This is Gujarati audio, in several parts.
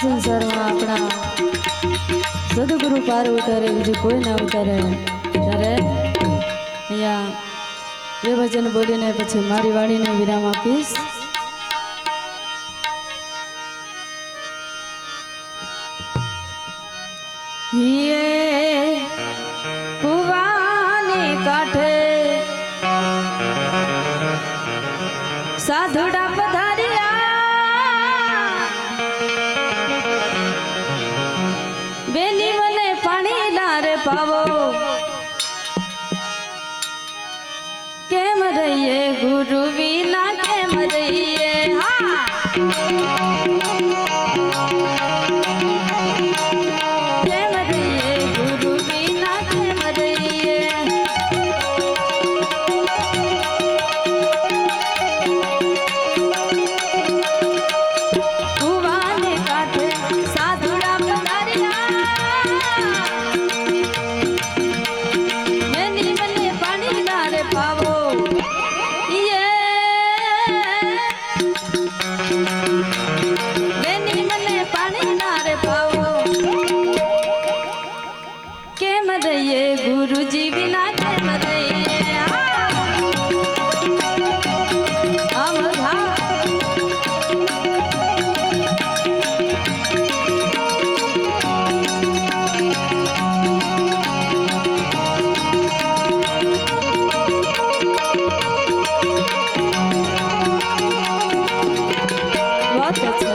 સંસારમાં આપણા સદગુરુ પાર ઉતારે, બીજું કોઈ ના ઉતારે ત્યારે અહીંયા બે વચન બોલીને પછી મારી વાણીને વિરામ આપીશ Yeah. 20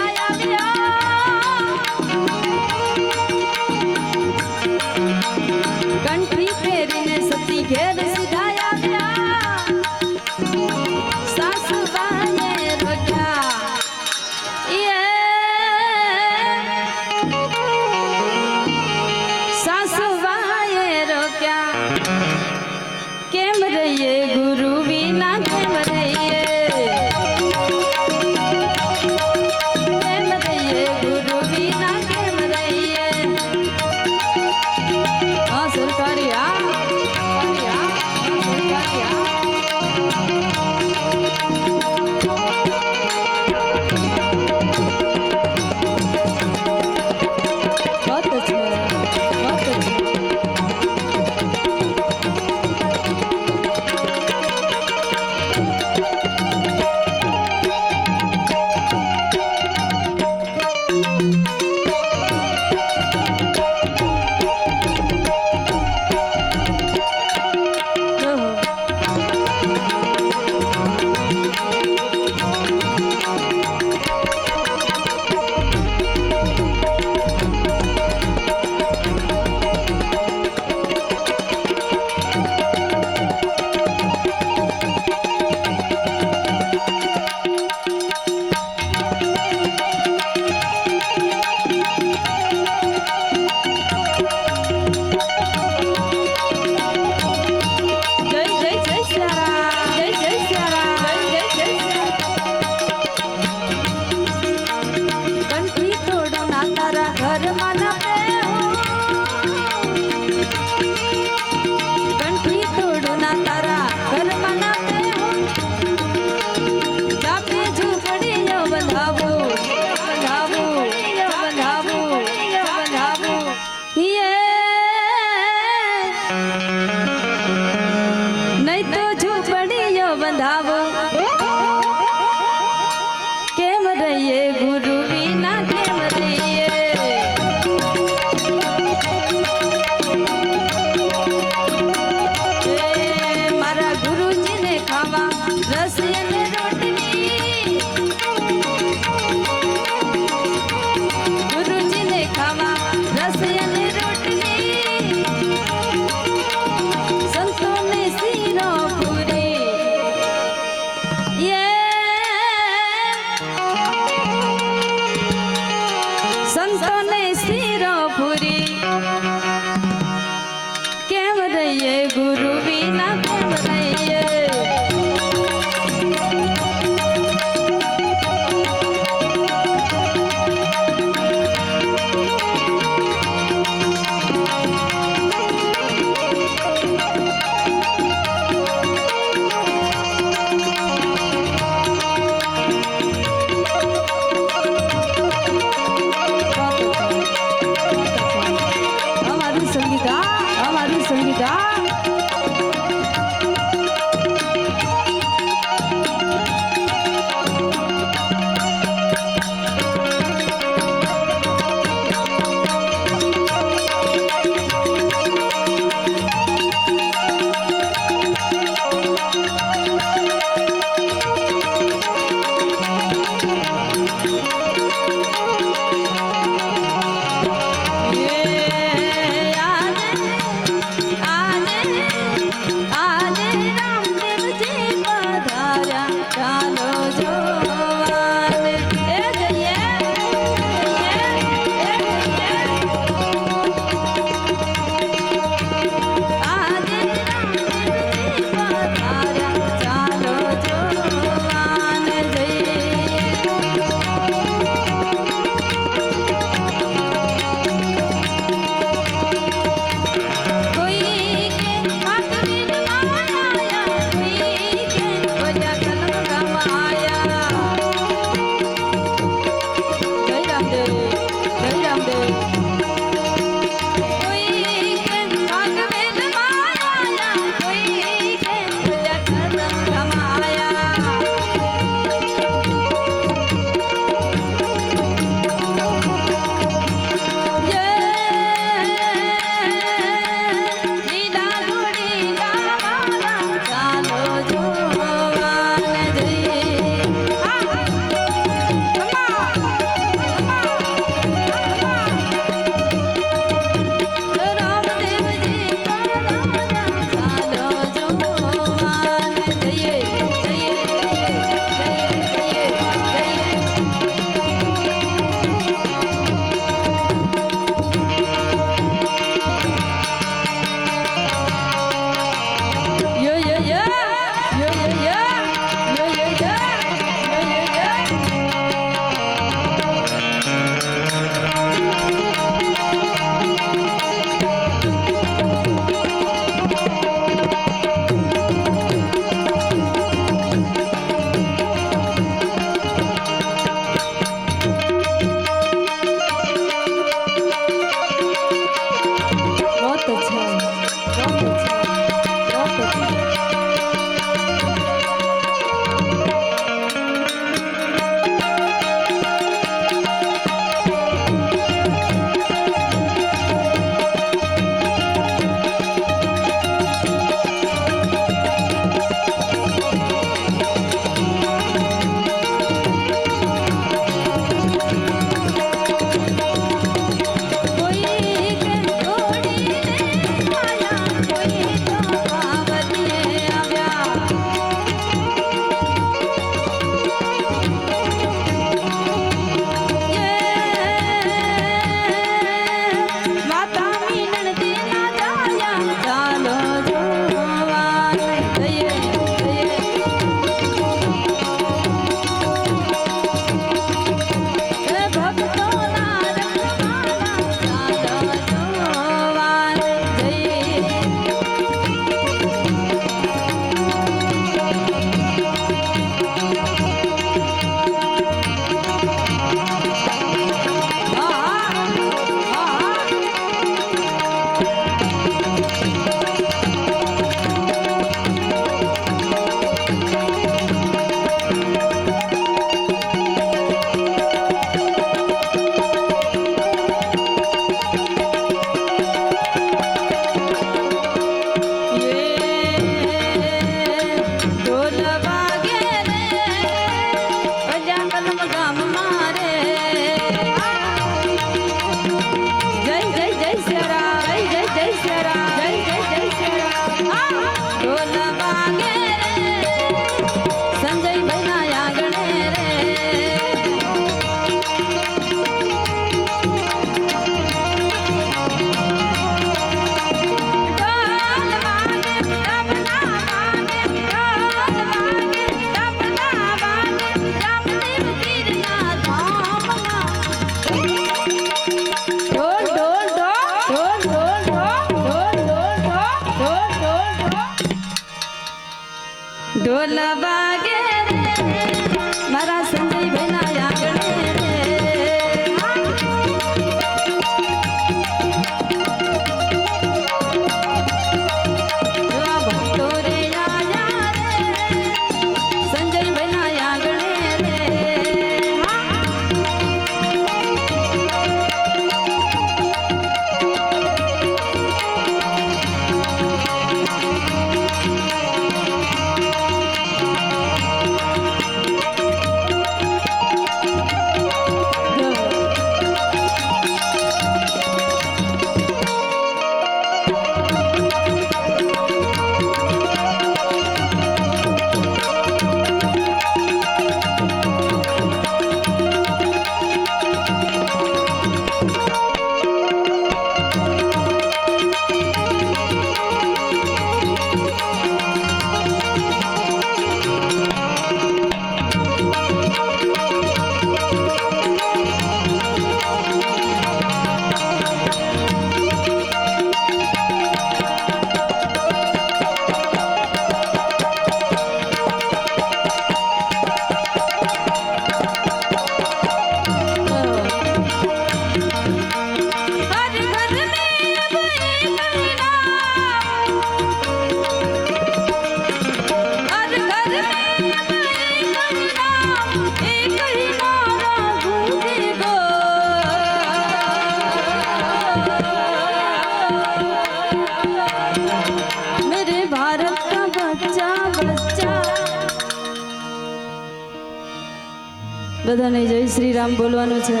બધાને જય શ્રી રામ બોલવાનું છે.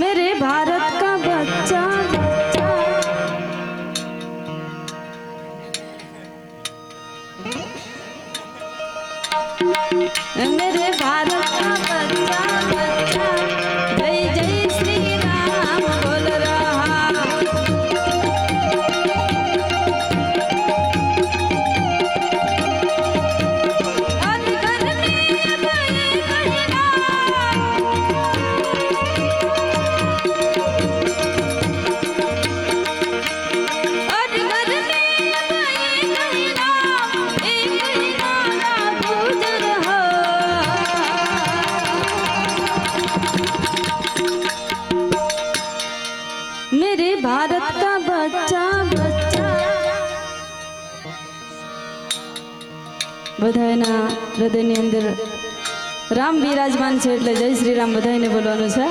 મેરે ભારત કા બચ્ચા मेरे भारत का बच्चा बच्चा। બધાના હૃદયની અંદર રામ બિરાજમાન છે એટલે જય શ્રી રામ બધાને બોલવાનું છે.